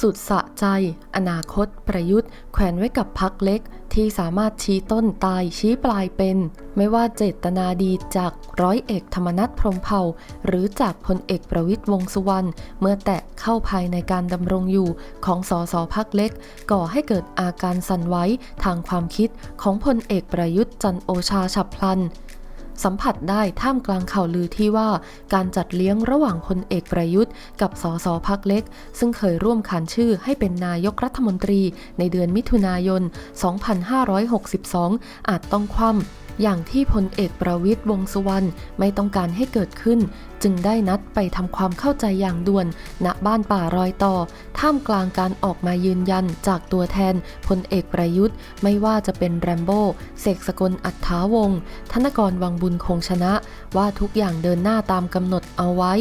สุดสะใจ อนาคตประยุทธ์ แขวนไว้กับพักเล็ก ที่สามารถชี้ต้นตายชี้ปลายเป็น ไม่ว่าเจตนาดีจากร้อยเอกธรรมนัฐพรมเผ่า หรือจากพลเอกประวิตยวงษ์สุวรรณเมื่อแตะเข้าภายในการดำรงอยู่ของสสพักเล็ก ก่อให้เกิดอาการสั่นไหวทางความคิดของพลเอกประยุทธ์จันโอชาฉับพลัน สัมผัสได้ท่ามกลางข่าวลือที่ว่าการจัดเลี้ยงระหว่างพลเอกประยุทธ์ กับสสพักเล็ก ซึ่งเคยร่วมขานชื่อให้เป็นนายกรัฐมนตรีในเดือนมิถุนายน 2562 อาจต้องคว่ำ อย่างที่พลเอกประวิตยวงษ์สุวรรณไม่ต้องการให้เกิดขึ้น จึงได้นัดไปทำความเข้าใจอย่างด่วน ณบ้านป่ารอยต่อ ท่ามกลางการออกมายืนยันจากตัวแทนพลเอกประยุทธ์ ไม่ว่าจะเป็นแรมโบ้เสกสกลอัฏฐาวงศ์ธนกรวังบุญคงชนะ ว่าทุกอย่างเดินหน้าตามกำหนดเอาไว้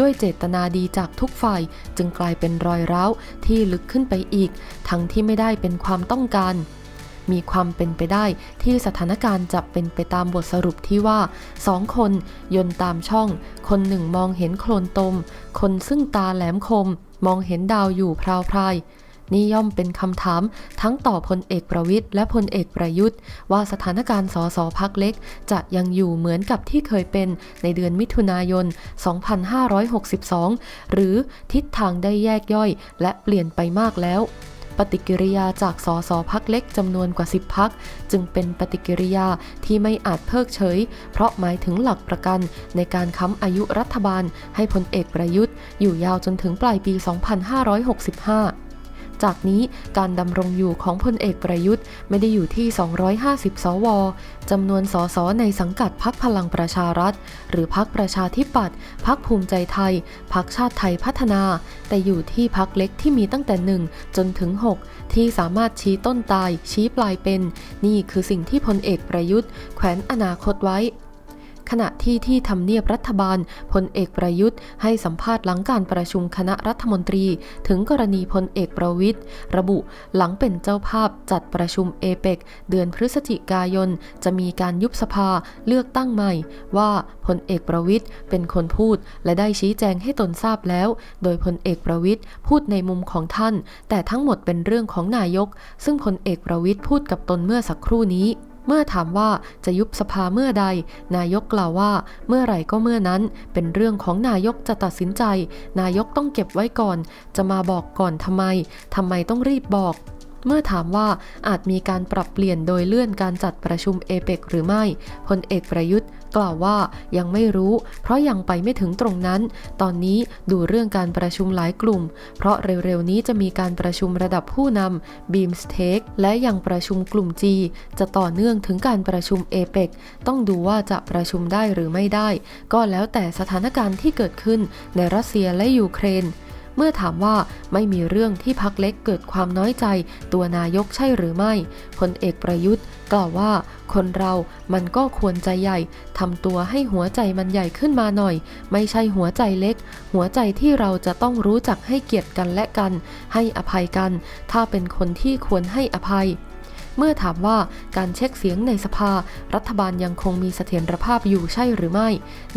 ด้วยเจตนาดีจากทุกฝ่ายจึงกลายเป็นรอยร้าวที่ลึกขึ้นไปอีก ทั้งที่ไม่ได้เป็นความต้องการ มีความเป็นไปได้ที่สถานการณ์จะเป็นไปตามบทสรุปที่ว่าสองคนยนต์ตามช่อง คนหนึ่งมองเห็นโคลนตม คนซึ่งตาแหลมคม มองเห็นดาวอยู่พราวพรายนี่ย่อมเป็นคำถามทั้งต่อพลเอกประวิทย์และพลเอกประยุทธ์ ว่าสถานการณ์สสพักเล็ก จะยังอยู่เหมือนกับที่เคยเป็นในเดือนมิถุนายน 2562 หรือทิศทางได้แยกย่อยและเปลี่ยนไปมากแล้ว ปฏิกิริยาจากสสพักเล็กจำนวนกว่า 10 พัก จึงเป็นปฏิกิริยาที่ไม่อาจเพิกเฉย เพราะหมายถึงหลักประกันในการค้ำอายุรัฐบาลให้พลเอกประยุทธ์ อยู่ยาวจนถึงปลายปี 2565 จากนี้การดำรงอยู่ของพลเอกประยุทธ์ไม่ได้อยู่ที่ 250 สวจำนวนสสในสังกัดพักพลังประชารัฐ หรือพักประชาธิปัตย์พักภูมิใจไทย พักชาติไทยพัฒนา แต่อยู่ที่พักเล็กที่มีตั้งแต่ 1 จนถึง 6 ที่สามารถชี้ต้นตาย ชี้ปลายเป็น นี่คือสิ่งที่พลเอกประยุทธ์ แขวนอนาคตไว้ ณะที่ที่ทำเนียบรัฐบาลพลเอกประยุทธ์ ให้สัมภาษณ์หลังการประชุมคณะรัฐมนตรี ถึงกรณีพลเอกประวิทย์ระบุหลังเป็นเจ้าภาพจัดประชุมเอเปกเดือนพฤศจิกายน จะมีการยุบสภาเลือกตั้งใหม่ ว่าพลเอกประวิทย์เป็นคนพูดและได้ชี้แจงให้ตนทราบแล้ว โดยพลเอกประวิทย์พูดในมุมของท่าน แต่ทั้งหมดเป็นเรื่องของนายก ซึ่งพลเอกประวิทย์พูดกับตนเมื่อสักครู่นี้ เมื่อถามว่าจะยุบสภาเมื่อใด นายกกล่าวว่า เมื่อไหร่ก็เมื่อนั้น เป็นเรื่องของนายกจะตัดสินใจ นายกต้องเก็บไว้ก่อน จะมาบอกก่อนทำไมทำไมต้องรีบบอก เมื่อถามว่าอาจมีการปรับเปลี่ยนโดยเลื่อนการจัดประชุมเอเปกหรือไม่พลเอกประยุทธ์กล่าวว่ายังไม่รู้ เพราะยังไปไม่ถึงตรงนั้น ตอนนี้ดูเรื่องการประชุมหลายกลุ่ม เพราะเร็วๆนี้จะมีการประชุมระดับผู้นำบีมสเทคและยังประชุมกลุ่ม G จะต่อเนื่องถึงการประชุมเอเปกต้องดูว่าจะประชุมได้หรือไม่ได้ ก็แล้วแต่สถานการณ์ที่เกิดขึ้นในรัสเซียและยูเครน เมื่อถามว่าไม่มีเรื่องที่พักเล็กเกิดความน้อยใจ ตัวนายกใช่หรือไม่พลเอกประยุทธ์กล่าวว่า คนเรามันก็ควรใจใหญ่ทำตัวให้หัวใจมันใหญ่ขึ้นมาหน่อย ไม่ใช่หัวใจเล็ก หัวใจที่เราจะต้องรู้จักให้เกียรติกันและกัน ให้อภัยกัน ถ้าเป็นคนที่ควรให้อภัย เมื่อถามว่าการเช็คเสียงในสภา รัฐบาลยังคงมีเสถียรภาพอยู่ใช่หรือไม่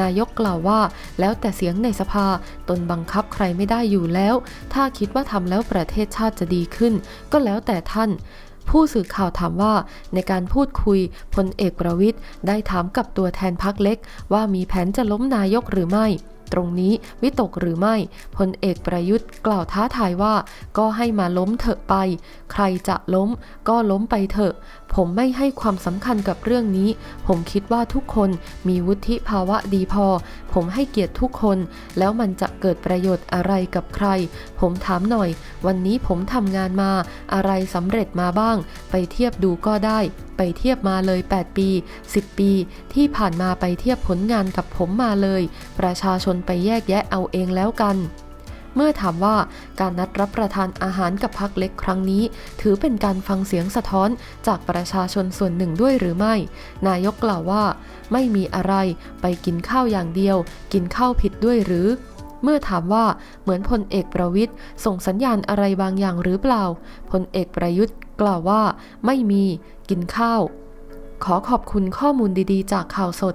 นายกกล่าวว่า แล้วแต่เสียงในสภาตนบังคับใครไม่ได้อยู่แล้ว ถ้าคิดว่าทำแล้วประเทศชาติจะดีขึ้น ก็แล้วแต่ท่านผู้สื่อข่าวถามว่าในการพูดคุยพลเอกประวิทย์ได้ถามกับตัวแทนพักเล็ก ว่ามีแผนจะล้มนายกหรือไม่ ตรงนี้วิตกหรือไม่พลเอกประยุทธ์กล่าวท้าทายว่า ก็ให้มาล้มเถอะไป ใครจะล้มก็ล้มไปเถอะ ผมไม่ให้ความสำคัญกับเรื่องนี้ ผมคิดว่าทุกคนมีวุฒิภาวะดีพอ ผมให้เกียรติทุกคน แล้วมันจะเกิดประโยชน์อะไรกับใคร ผมถามหน่อย วันนี้ผมทำงานมา อะไรสำเร็จมาบ้าง ไปเทียบดูก็ได้ไปเทียบมาเลย 8 ปี 10 ปี ที่ผ่านมาไปเทียบผลงานกับผมมาเลย ประชาชนนไปแยกแยะเอาเองแล้วกัน เมื่อถามว่าการนัดรับประทานอาหารกับพักเล็กครั้งนี้ ถือเป็นการฟังเสียงสะท้อนจากประชาชนส่วนหนึ่งด้วยหรือไม่ นายกกล่าวว่า ไม่มีอะไรไปกินข้าวอย่างเดียว กินข้าวผิดด้วยหรือ เมื่อถามว่าเหมือนพลเอกประวิทย์ส่งสัญญาณอะไรบางอย่างหรือเปล่าพลเอกประยุทธ์กล่าวว่า ไม่มีกินข้าว ขอขอบคุณข้อมูลดีๆ จากข่าวสด